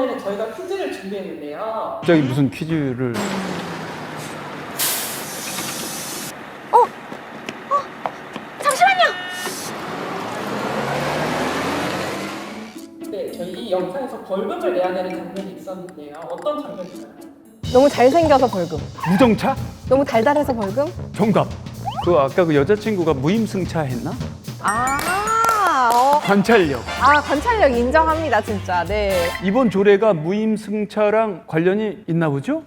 이번에는 저희가 퀴즈를 준비했는데요. 갑자기 무슨 퀴즈를 잠시만요. 네, 저희 이 영상에서 벌금을 내야 되는 장면이 있었는데요. 어떤 장면인가요? 너무 잘생겨서 벌금. 무정차? 너무 달달해서 벌금? 정답. 그 아까 그 여자친구가 무임승차 했나? 아, 어. 관찰력. 아 관찰력 인정합니다 진짜. 네. 이번 조례가 무임승차랑 관련이 있나 보죠?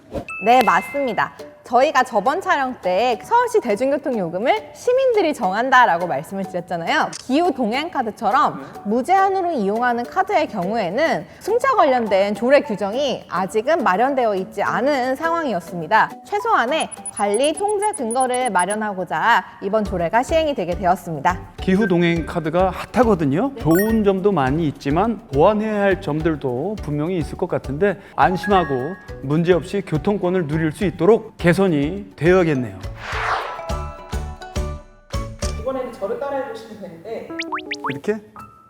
네 맞습니다. 저희가 저번 촬영 때 서울시 대중교통 요금을 시민들이 정한다라고 말씀을 드렸잖아요. 기후 동행 카드처럼 무제한으로 이용하는 카드의 경우에는 승차 관련된 조례 규정이 아직은 마련되어 있지 않은 상황이었습니다. 최소한의 관리 통제 근거를 마련하고자 이번 조례가 시행이 되게 되었습니다. 기후 동행 카드가 핫하거든요. 좋은 점도 많이 있지만 보완해야 할 점들도 분명히 있을 것 같은데 안심하고 문제 없이 교통권을 누릴 수 있도록 개 선이 되어야겠네요. 이번에는 저를 따라해 주시면 되는데 이렇게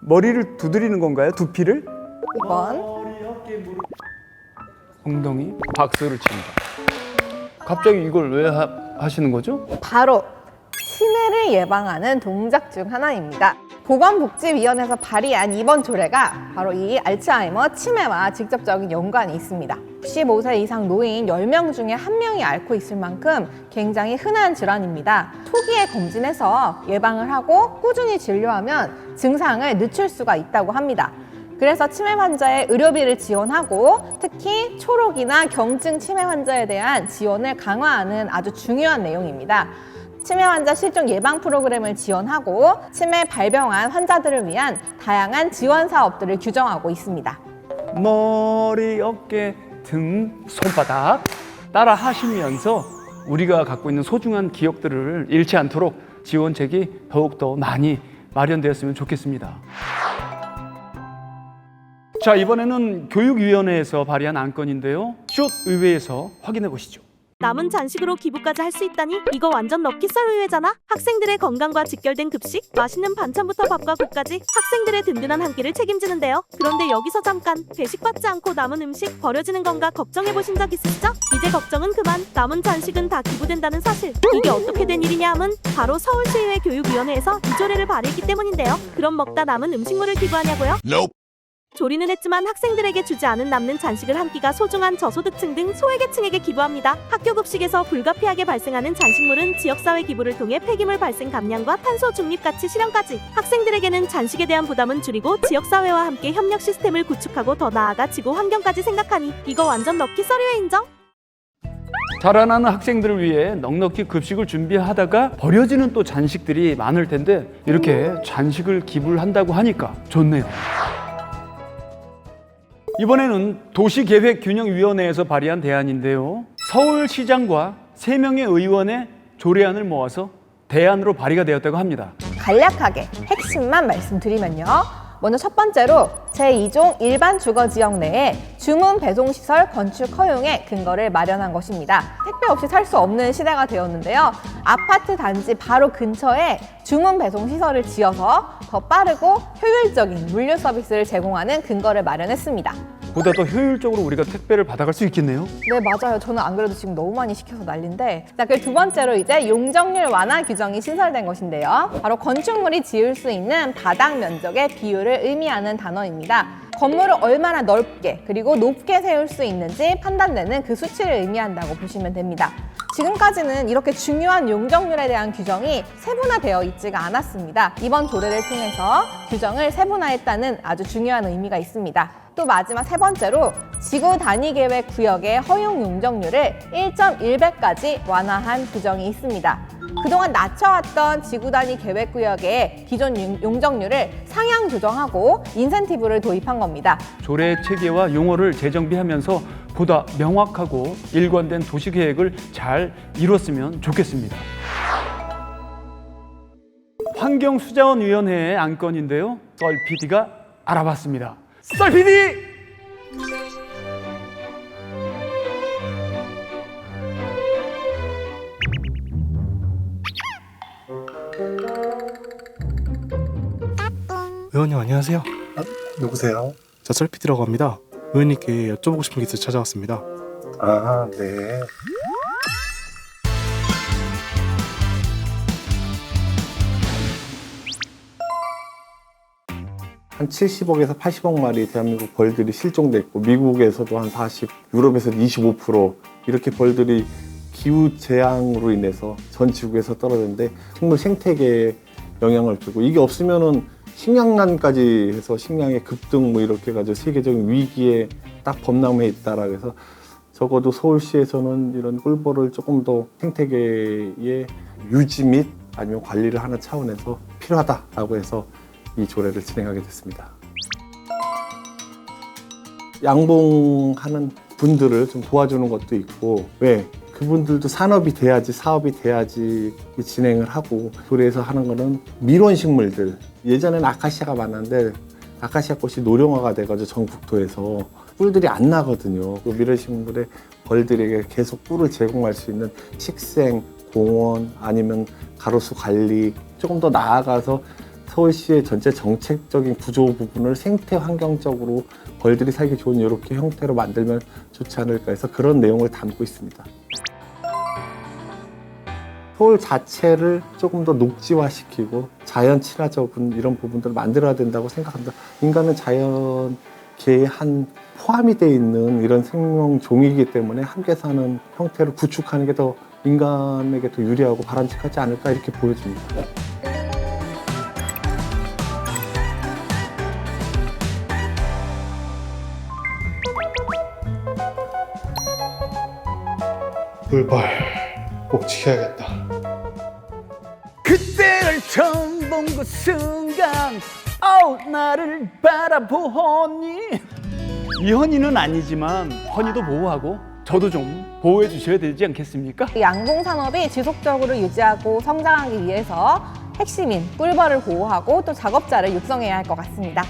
머리를 두드리는 건가요? 두피를? 2번 엉덩이 박수를 칩니다. 갑자기 이걸 왜 하, 하시는 거죠? 바로 치매를 예방하는 동작 중 하나입니다. 보건복지위원회에서 발의한 이번 조례가 바로 이 알츠하이머 치매와 직접적인 연관이 있습니다. 15세 이상 노인 10명 중에 한명이 앓고 있을 만큼 굉장히 흔한 질환입니다. 초기에 검진해서 예방을 하고 꾸준히 진료하면 증상을 늦출 수가 있다고 합니다. 그래서 치매 환자의 의료비를 지원하고 특히 초록이나 경증 치매 환자에 대한 지원을 강화하는 아주 중요한 내용입니다. 치매 환자 실종 예방 프로그램을 지원하고 치매 발병한 환자들을 위한 다양한 지원 사업들을 규정하고 있습니다. 머리, 어깨, 등, 손바닥 따라 하시면서 우리가 갖고 있는 소중한 기억들을 잃지 않도록 지원책이 더욱더 많이 마련되었으면 좋겠습니다. 자, 이번에는 교육위원회에서 발의한 안건인데요. 숏 의회에서 확인해 보시죠. 남은 잔식으로 기부까지 할 수 있다니 이거 완전 럭키썰 의회잖아. 학생들의 건강과 직결된 급식 맛있는 반찬부터 밥과 국까지 학생들의 든든한 한 끼를 책임지는데요. 그런데 여기서 잠깐 배식받지 않고 남은 음식 버려지는 건가 걱정해 보신 적 있으시죠? 이제 걱정은 그만. 남은 잔식은 다 기부된다는 사실. 이게 어떻게 된 일이냐 함은 바로 서울시의회 교육위원회에서 이 조례를 발의했기 때문인데요. 그럼 먹다 남은 음식물을 기부하냐고요? 조리는 했지만 학생들에게 주지 않은 남는 잔식을 한 끼가 소중한 저소득층 등 소외계층에게 기부합니다. 학교 급식에서 불가피하게 발생하는 잔식물은 지역사회 기부를 통해 폐기물 발생 감량과 탄소 중립 가치 실현까지 학생들에게는 잔식에 대한 부담은 줄이고 지역사회와 함께 협력 시스템을 구축하고 더 나아가 지구 환경까지 생각하니 이거 완전 럭키 서류회 인정? 자라나는 학생들을 위해 넉넉히 급식을 준비하다가 버려지는 또 잔식들이 많을 텐데 이렇게 잔식을 기부를 한다고 하니까 좋네요. 이번에는 도시계획균형위원회에서 발의한 대안인데요. 서울시장과 세명의 의원의 조례안을 모아서 대안으로 발의가 되었다고 합니다. 간략하게 핵심만 말씀드리면요. 먼저 첫 번째로 제2종 일반 주거 지역 내에 주문 배송 시설 건축 허용의 근거를 마련한 것입니다. 택배 없이 살 수 없는 시대가 되었는데요. 아파트 단지 바로 근처에 주문 배송 시설을 지어서 더 빠르고 효율적인 물류 서비스를 제공하는 근거를 마련했습니다. 보다 더 효율적으로 우리가 택배를 받아갈 수 있겠네요. 네, 맞아요. 저는 안 그래도 지금 너무 많이 시켜서 난린데. 자, 그 두 번째로 이제 용적률 완화 규정이 신설된 것인데요. 바로 건축물이 지을 수 있는 바닥 면적의 비율을 의미하는 단어입니다. 건물을 얼마나 넓게 그리고 높게 세울 수 있는지 판단되는 그 수치를 의미한다고 보시면 됩니다. 지금까지는 이렇게 중요한 용적률에 대한 규정이 세분화되어 있지가 않았습니다. 이번 조례를 통해서 규정을 세분화했다는 아주 중요한 의미가 있습니다. 또 마지막 세 번째로 지구 단위 계획 구역의 허용 용적률을 1.1배까지 완화한 규정이 있습니다. 그동안 낮춰왔던 지구 단위 계획 구역의 기존 용- 용적률을 상향 조정하고 인센티브를 도입한 겁니다. 조례 체계와 용어를 재정비하면서 보다 명확하고 일관된 도시 계획을 잘 이뤘으면 좋겠습니다. 환경수자원위원회의 안건인데요. 썰 PD가 알아봤습니다. 썰 PD! 의원님 안녕하세요. 누구세요? 저 썰피디라고 합니다. 의원님께 여쭤보고 싶은 게 있어 서 찾아왔습니다. 아, 네. 한 70억에서 80억 마리 대한민국 벌들이 실종됐고 미국에서도 한 40, 유럽에서도 25% 이렇게 벌들이 기후 재앙으로 인해서 전 지구에서 떨어졌는데 식물 생태계에 영향을 주고 이게 없으면은 식량난까지 해서 식량의 급등 뭐 이렇게 해가지고 세계적인 위기에 딱 범람해 있다라 해서 적어도 서울시에서는 이런 꿀벌을 조금 더 생태계의 유지 및 아니면 관리를 하는 차원에서 필요하다라고 해서 이 조례를 진행하게 됐습니다. 양봉하는 분들을 좀 도와주는 것도 있고 왜 그분들도 산업이 돼야지 사업이 돼야지 진행을 하고 조례에서 하는 거는 밀원 식물들 예전에는 아카시아가 많았는데 아카시아 꽃이 노령화가 돼가지고 전 국토에서 꿀들이 안 나거든요. 그 밀원 식물에 벌들에게 계속 꿀을 제공할 수 있는 식생, 공원 아니면 가로수 관리 조금 더 나아가서 서울시의 전체 정책적인 구조 부분을 생태 환경적으로 벌들이 살기 좋은 이렇게 형태로 만들면 좋지 않을까 해서 그런 내용을 담고 있습니다. 서울 자체를 조금 더 녹지화시키고 자연 친화적인 이런 부분들을 만들어야 된다고 생각합니다. 인간은 자연계의 한 포함이 돼 있는 이런 생명 종이기 때문에 함께 사는 형태를 구축하는 게 더 인간에게 더 유리하고 바람직하지 않을까 이렇게 보여집니다. 꿀벌 꼭 지켜야겠다. 그때를 처음 본 그 순간 아우 나를 바라보니 이 헌이는 아니지만 헌이도 보호하고 저도 좀 보호해 주셔야 되지 않겠습니까? 이 양봉 산업이 지속적으로 유지하고 성장하기 위해서 핵심인 꿀벌을 보호하고 또 작업자를 육성해야 할 것 같습니다.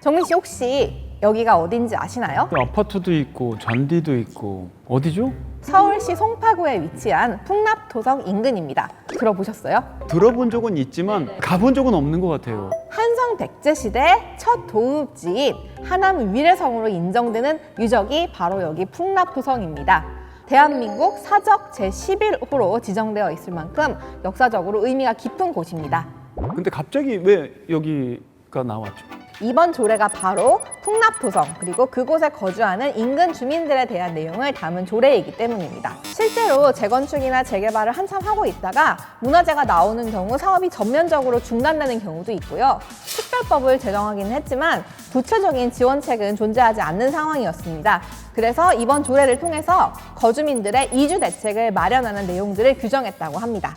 정민 씨 혹시 여기가 어딘지 아시나요? 아파트도 있고 잔디도 있고 어디죠? 서울시 송파구에 위치한 풍납도성 인근입니다. 들어보셨어요? 들어본 적은 있지만 가본 적은 없는 것 같아요. 한성 백제 시대 첫 도읍지인 하남 위례성으로 인정되는 유적이 바로 여기 풍납도성입니다. 대한민국 사적 제11호로 지정되어 있을 만큼 역사적으로 의미가 깊은 곳입니다. 근데 갑자기 왜 여기가 나왔죠? 이번 조례가 바로 풍납도성 그리고 그곳에 거주하는 인근 주민들에 대한 내용을 담은 조례이기 때문입니다. 실제로 재건축이나 재개발을 한참 하고 있다가 문화재가 나오는 경우 사업이 전면적으로 중단되는 경우도 있고요. 특별법을 제정하기는 했지만 구체적인 지원책은 존재하지 않는 상황이었습니다. 그래서 이번 조례를 통해서 거주민들의 이주 대책을 마련하는 내용들을 규정했다고 합니다.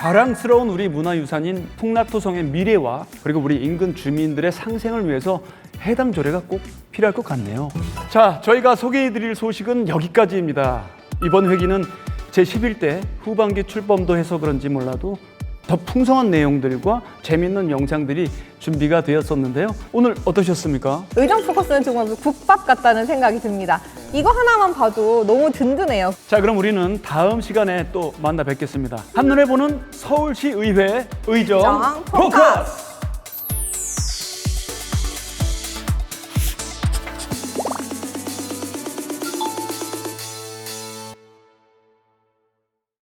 자랑스러운 우리 문화유산인 풍납토성의 미래와 그리고 우리 인근 주민들의 상생을 위해서 해당 조례가 꼭 필요할 것 같네요. 자, 저희가 소개해드릴 소식은 여기까지입니다. 이번 회기는 제11대 후반기 출범도 해서 그런지 몰라도 더 풍성한 내용들과 재밌는 영상들이 준비가 되었었는데요. 오늘 어떠셨습니까? 의정 포커스는 정말 국밥 같다는 생각이 듭니다. 이거 하나만 봐도 너무 든든해요. 자, 그럼 우리는 다음 시간에 또 만나 뵙겠습니다. 한눈에 보는 서울시 의회 의정 의정 포커스!